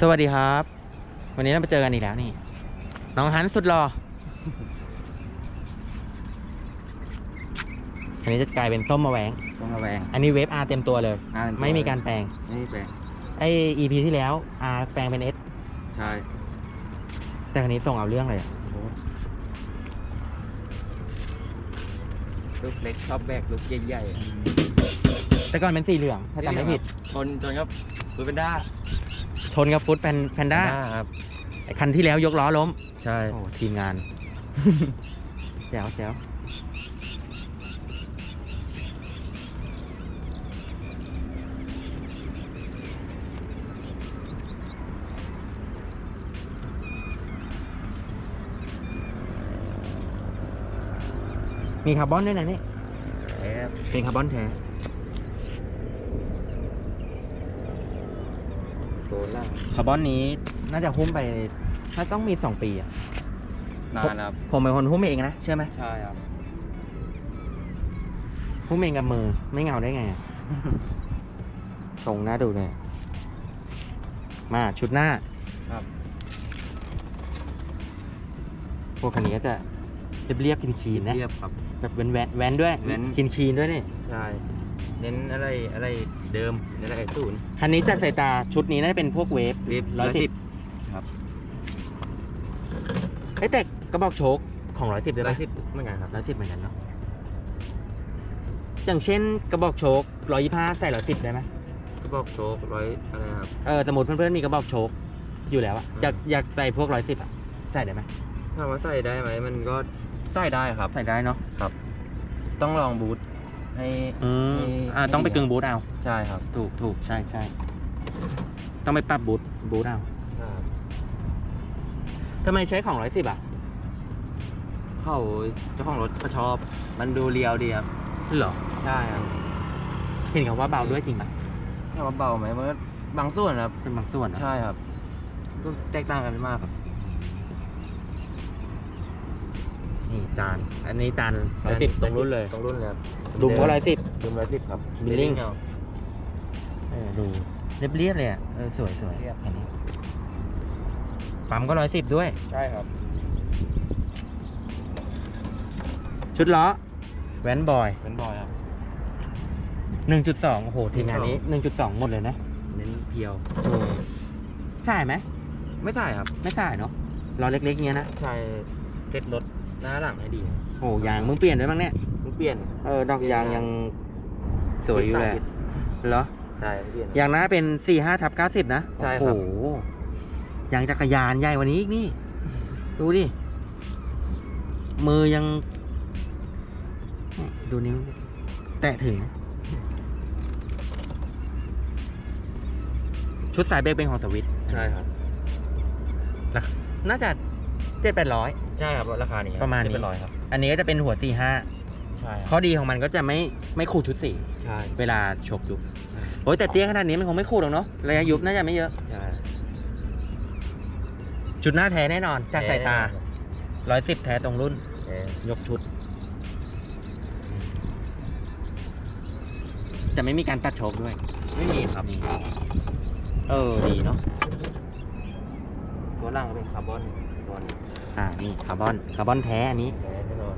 สวัสดีครับ วันนี้เรามาเจอกันอีกแล้วนี่ น้องฮันสุดหล่ออันนี้จะกลายเป็นส้มมาแหวง ต้องระแวง อันนี้เวฟอาร์เต็มตัวเลย อ่นตัวไม่มีการแปลง ไม่มีแปลงไอ EP ที่แล้วอาแปลงเป็นเอสใช่แต่คันนี้ส่งเอาเรื่องเลยอะลูกเล็กชอบแบกลูกใหญ่ๆอะแต่ก่อนเป็นสีเหลืองถ้าจำไม่ผิดชนชนครับฟูเป็นด้าช นกับฟุตแพนแพนด้าครับไอคันที่แล้วยกล้อล้ม ใช่โอ้ทีมงานแจ๋วแจ๋วมีคาร์บอนด้วยนะนี่แอบเป็นคาร์บอนแท้ โดน ล่างคาร์บอนนี้น่าจะหุ้มไปน่าต้องมีสองปีอะนานครับ ผมเป็นคนหุ้มเองนะเชื่อไหมใช่ครับ หุ้มเองกับมือไม่เงาได้ไงอะ ทรงน่าดูเลย มาชุดหน้าครับ พวกคันนี้ก็จะเรียบๆคีนๆนะเรียบครับ แบบแวนแวนแวนด้วยแว้นคีนคีนๆด้วยนี่ ใช่ เน้นอะไรอะไร เดิมเน้นอะไรศูนย์คันนี้จากสายตาชุดนี้น่าจะเป็นพวกเวฟรีบร้อยสิบครับเอ้ยแต่กระบอกโชคของร้อยสิบได้ร้อปะยสิบเหมือนกันครับร้อยสิบเหมือนกันเนาะอย่างเช่นกระบอกโชคร้อยยี่ห้าใส่ร้อยสิบได้ไหมก็บอกโชคร้อยอะไรครับเออสมมติเพื่อนๆมีกระบอกโชคอยู่แล้วอะอืมอยากอยากใส่พวกร้อยสิบอะใส่ได้ไหมถามว่าใส่ได้ไหมมันก็ใส่ได้ครับ ใส่ได้เนาะต้องลองบูท ให้อืมให้อ่าต้องไปให้ดีกึ่งบูทเอา ใช่ครับ ถูกถูกใช่ใช่ต้องไปปรับบูทบูทเอาทำไมใช้ของร้อยสิบอะ เขาเจ้าของรถเขาชอบ มันดูเรียวดีครับเหรอ ใช่ครับเห็นเขาว่าเบาด้วยจริงปะถามว่าเบาไหมมันก็บางส่วนครับเป็นบางส่วนอะใช่ครับก็แตกต่างกันไม่มากครับ จาน อันนี้จานร้อยสิบตรงรุ่นเลย ตรงรุ่นเลยครับดุมก็ร้อยสิบดุมร้อยสิบครับมิลลิ่งเอาเออดูเรียบเรียบๆเลยอะเออสวยสวยเรียบอันนี้ปั๊มก็ร้อยสิบด้วย ใช่ครับ ชุดล้อแวนบอยเป็นบอยครับหนึ่งจุดสองโอ้โหทีมงานนี้หนึ่งจุดสองหมดเลยนะ เน้นเพียวใช่ไหม ไม่ใช่ครับ ไม่ใช่เนาะล้อเล็กๆเงี้ยนะ ใช่เซ็ตรถ หน้าหลังให้ดีโอ้ยางมึงเปลี่ยนด้วยมั้งเนี่ยมันเปลี่ยน เออดอกยางยังสวยอยู่เลยเหรอใช่เปลี่ยน ยางหน้าเป็นสี่ห้าทับเก้าสิบนะใช่ครับ โอ้โหยางจักรยานใหญ่กว่านี้อีกนี่ ดูดิ มือยังเนี่ยดูนิ้ว แตะถึงนะชุดสายเบรกเป็นของสวิตใช่ครับ น่าจะ เจ็ดแปดร้อย ใช่ครับราคานี้คบประมาณนี้เป็นร้อยครับอันนี้ก็จะเป็นหัวสี่ห้าใช่คข้อรับดีของมันก็จะไม่ไม่ขูดชุดสีใช่เวลาฉกยุบโอ้ยแต่เตี้ยขนาดนี้มันคงไม่ขูดหรอกเนาะระยะยุบน่าจะไม่เยอะ ใช่ชุดหน้าแท้แน่นอน จากสายตาร้อยสิบแท้ตรงรุ่น เออยกชุด จะไม่มีการตัดโชกด้วย ไม่มีครับนี่เออดีเนาะ ตัวล่างก็เป็นคาร์บอนตัวนี้อ่านี่คาร์บอนคาร์บอนแท้อันนี้แท้แน่นอน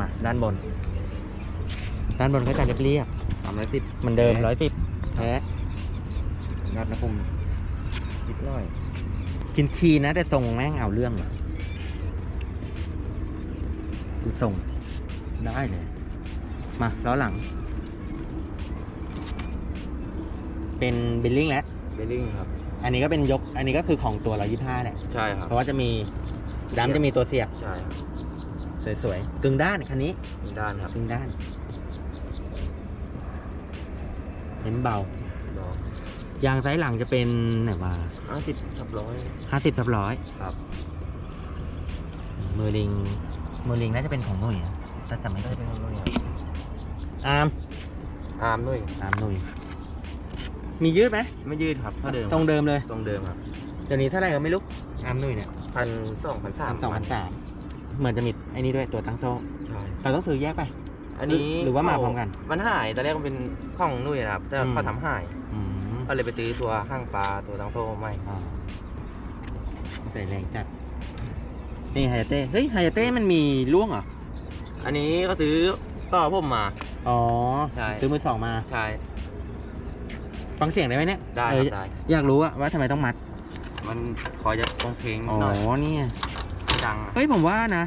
มาด้านบน ด้านบนก็จะเรียบเรียบสามร้อยสิบๆเหมือนเดิมร้อยสิบแท้นัดนะผมนิดหน่อย กินคีนะ แต่ทรงแม่งเอาเรื่องเหรอดูทรงได้เลย มาล้อหลัง เป็นบิลลิ่งแล้ว เบลลิงครับ อันนี้ก็เป็นยก อันนี้ก็คือของตัวเรายี่ห้าแหละ ใช่ครับ เพราะว่าจะมีดัมจะมีตัวเสียบ ใช่ครับสวยๆ กึ่งด้านคันนี้ มีด้านครับกึ่งด้าน เน้นเบา ดอกยางซ้ายหลังจะเป็นไหนว่าห้าสิบทับร้อยห้าสิบทับร้อย ครับ มือลิง มือลิงน่าจะเป็นของหนุ่ยนะถ้าจำไม่ได้ผิดเป็นของนุ่ยครับอาร์มอาร์มนุ่ยอาร์มหนุ่ย มียืดไหมไม่ยืดครับเท่าเดิมทรงเดิมเลยทรงเดิมครับเดี๋ยวนี้เท่าไหร่ก็ไม่รู้อาร์มหนุ่ยเนี่ยพันสองพันสามสองพันสามเหมือนจะมีไอ้นี่ด้วยตัวตั้งโซ่ใช่เราต้องซื้อแยกไป อันนี้หรือว่ามาพร้อมกัน มันหายตอนแรกมันเป็นของนุ่ยนะครับแต่อืมเขาทำหายอืมก็เลยไปซื้อตัวห้างปลาตัวตังโซ่ใหม่อ่าใส่แรงจัดนี่ไฮยาเต้เฮ้ยไฮยาเต้มันมีล่วงเหรออันนี้ก็ซื้อต่อผมมา อ๋อ ใช่ ซื้อมือสองมา ใช่ ฟังเสียงได้ไหมเนี่ยได้เอคอรับได้ อยากรู้อะว่าทำไมต้องมัด มันคอยจะตรงเพลงอ๋อ หน่อยเนี่ย ไม่ดังอะ เฮ้ยผมว่านะ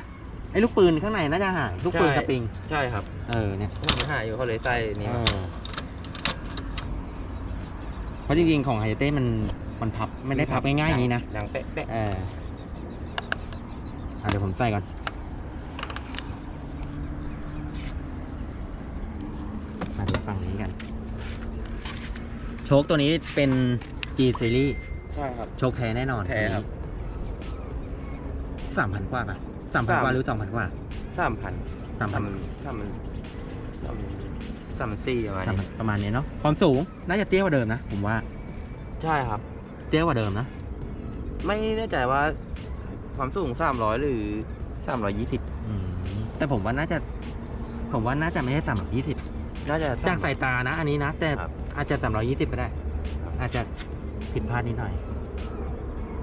ไอ้ลูกปืนข้างในน่าจะหาย ลูกปืนใช่สปริง ใช่ครับเออเนี่ยมันหายอยู่เขาเลยใส่นี่เอมาอเพราะจริงๆของไฮยาเต้มันมันพับไม่ได้พับง่ายๆอย่างนี้นะ ดังเป๊ะเป๊ะเอออะเดี๋ยวผมใส่ก่อน มาดูฝั่งนี้กันโชคตัวนี้เป็น G Series ใช่ครับ โชคแท้แน่นอนแท้ครับ สามพันกว่าป่ะสามพันสามกว่าหรือสองพันกว่าสามพันสามพัสานมมันสามมันสามสามสี่ประมาณสามพันี้นประมาณนี้เนาะความสูงน่าจะเตี้ยกว่าเดิมนะ ผมว่าใช่ครับ เตี้ยกว่าเดิมนะ ไม่แน่ใจว่าความสูงสามร้อยหรือสามร้อยยี่สิบอืมแต่ผมว่าน่าจะ ผมว่าน่าจะไม่ใช่ต่ำกว่ายี่สิบน่าจะ จากสายตานะ อันนี้นะ แต่ครับ อาจจะต่ำร้อยยี่สิบก็ได้ครับอาจจะผิดพลาดนิดหน่อย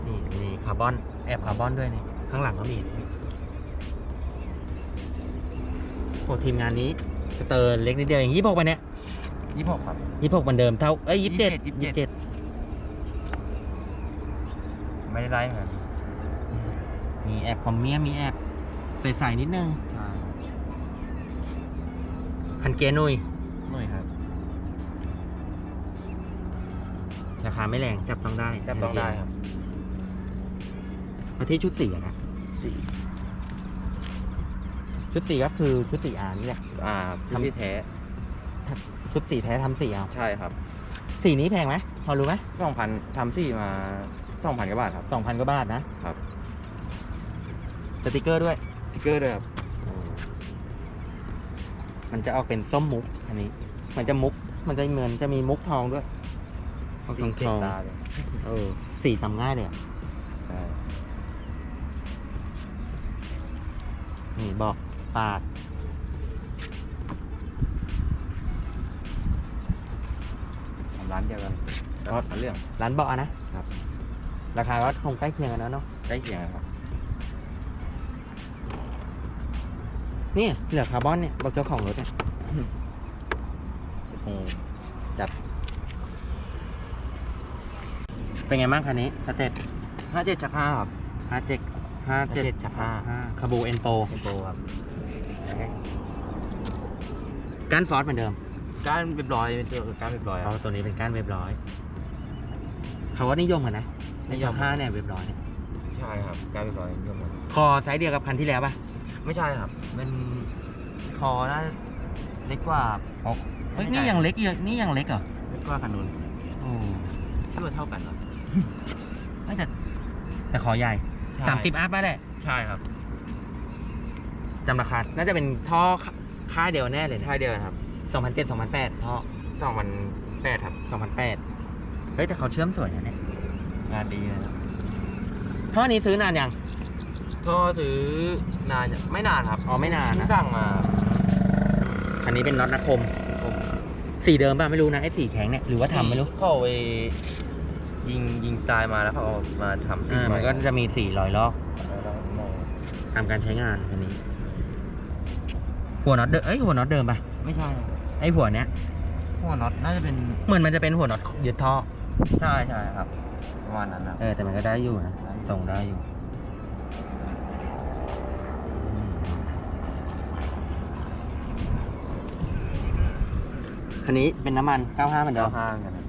นี่มีคาร์บอนแอบคาร์บอนด้วยนี่ ข้างหลังก็มีโอ้ทีมงานนี้สเตอร์เล็กนิดเดียวอย่างยี่หกไปเนี่ยยี่สิบหกครับยี่หกเหมือนเดิมเท่าเอ้ยยี่สิบเจ็ด27ยี่สิบเจ็ดไม่ได้ไล่เหมือนกันมีแอบคอมเมียมีแอบใส่ๆนิดนึงใช่คันเกียร์นุยหน่อยครับ ราคาไม่แรงจับต้องได้จับต้องได้ครับมาที่ชุดสีอะนะสี่ชุดสีก็คือชุดสีอานี่แหละอ่าทำที่แท้ ชุดสีแท้ทำสีเอาใช่ครับ สีนี้แพงไหมพอรู้ไหมสองพันทำสี่มาสองพันกว่าบาทครับสองพันกว่าบาทนะครับสติกเกอร์ด้วยสติ๊กเกอร์ด้วยครับมันจะออกเป็นส้มมุกอันนี้ มันจะมุก มันจะเหมือนจะมีมุกทองด้วย ออกทองทองตาเลยเออสีทำง่ายเลยอะใช่นี่บอกปาด ทำร้านเดียวกันอ๋อก็เรื่อง ร้านเบาะนะครับ ราคาก็คงใกล้เคียงกันนะเนาะใกล้เคียงกันครับนี่เหลือคาร์บอนเนี่ยบอกเจ้าของรถเนี่ย คงจับ เป็นไงบ้างคันนี้สเต็ปห้าเจ็ดจากห้าครับห้าเจ็ดห้าเจ็ด57จากห้าคาบูเอ็นโปเป็นโปรครับก้านฟอสเหมือนเดิมการเรียบร้อยเป็นตัวการเรียบร้อยเพครับราะตัวนี้เป็นก้านเว็บร้อยเขาว่านิยมกันนะในนิยช่อมงห้าเนี่ยเว็บร้อยเนี่ยใช่ครับการเรียบร้อยยมครับคอไซส์เดียวกับคันที่แล้วป่ะไม่ใช่ครับเป็นคอน่าเล็กกว่าเฮ้ยนี่ยังเล็กอยู่นี่ยังเล็กเหรอเล็กกว่าคันนู้นโอ้ชื่อว่าเท่ากันเหรอ ไม่แต่แต่คอใหญ่ใช่สามสิบอัพไปแหละใช่ครับจำราคา น่าจะเป็นท่อค่ายเดียวแน่เลยนะท่ายเดียวกันครับสองพันเจ็ดสองพันแปดท่อสองพันแปดครับ สองพันแปดเฮ้ยแต่เขาเชื่อมสวยนะเนี่ยงานดีนะครับท่อนี้ซื้อนานยังก็ซื้อนานยังไม่นานครับอ๋อไม่นานนะเพิ่งสั่งมาคันนี้เป็นน็อตนักคมผมสีเดิมป่ะไม่รู้นะไอ้สีแข็งเนี่ยหรือว่าทำไม่รู้เขาไป ยิงยิงตายมาแล้วเขาเอามาทำสีอ่าใหมันก็จะมีสีรอยลอกแล้วมองตามการใช้งานคันนี้ หัวน็อตเดิมเอ้ยหัวน็อตเดิมป่ะไม่ใช่ไอ้หัวเนี้ยหัวน็อตน่าจะเป็นเหมือนมันจะเป็นหัวน็อตยึดท่อใช่ใช่ครับประมาณนั้นนะเออแต่มันก็ได้อยู่นะส่งได้อยู่อืมคันนี้เป็นน้ำมัน 95เหมือนเดิเก้ามห้ากันนะ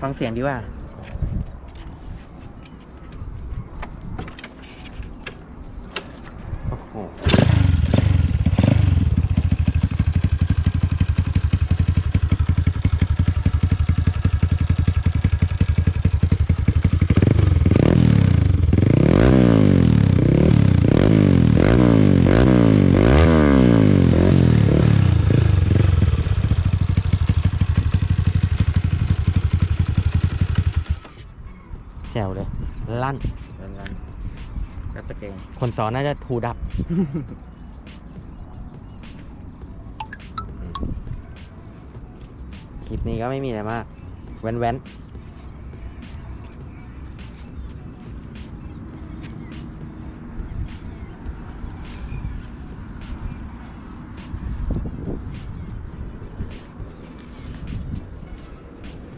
ฟังเสียงดีว่า โอ้โห อน่าจะถูดับ คลิปนี้ก็ไม่มีอะไรมาก แว้นแว้น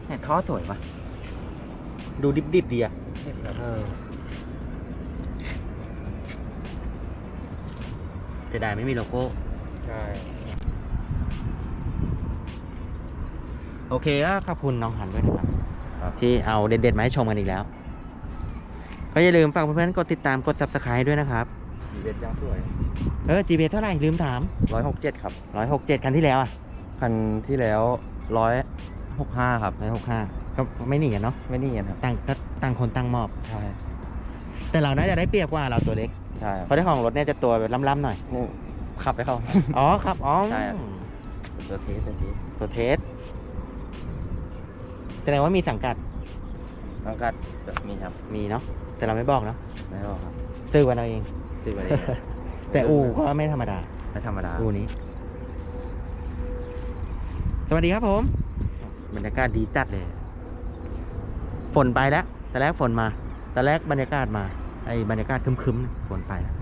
เนี่ยท่อสวยปะดูดิบดิบดีอะ เออ เสียดายไม่มีโลโก้ ใช่โอเคก็ขอบคุณน้องหันด้วยนะครับ ที่เอาเด็ดๆมาให้ชมกันอีกแล้ว ก็อย่าลืมฝากเพื่อนๆกดติดตามกด subscribe ด้วยนะครับสีเบ็ดยังสวยเออ GB เท่าไหร่ ลืมถาม ร้อยหกเจ็ดครับ 167 คันที่แล้วอะคันที่แล้วร้อยหกห้าครับ 165 ก็ไม่หนีกันเนาะไม่นี่กันครับ ต่างก็ต่างคนต่างมอบ ใช่ แต่เราน่าจะได้เปรียบกว่าเราตัวเล็ก ใช่ครับเพราะเจ้าของรถเนี่ยจะตัวแบบล่ำๆหน่อย นี่ขับไปเข้า อ๋อครับอ๋อใช่ครับ ตัวเทสตัวเทสตัวเทสแสดงว่ามีสังกัดแล้วก็มีครับมีเนาะแต่เราไม่บอกเนาะไม่บอกครับซื้อกันเอาเอง ตีไปเลยแต่อู่ก็ไม่ธรรมดา ไม่ธรรมดาอู่นี้ สวัสดีครับผม บรรยากาศดีจัดเลย ฝนไปแล้ว แต่แรกฝนมา แต่แรกบรรยากาศมา ไอ้บรรยากาศคึมๆฝนไปแล้ว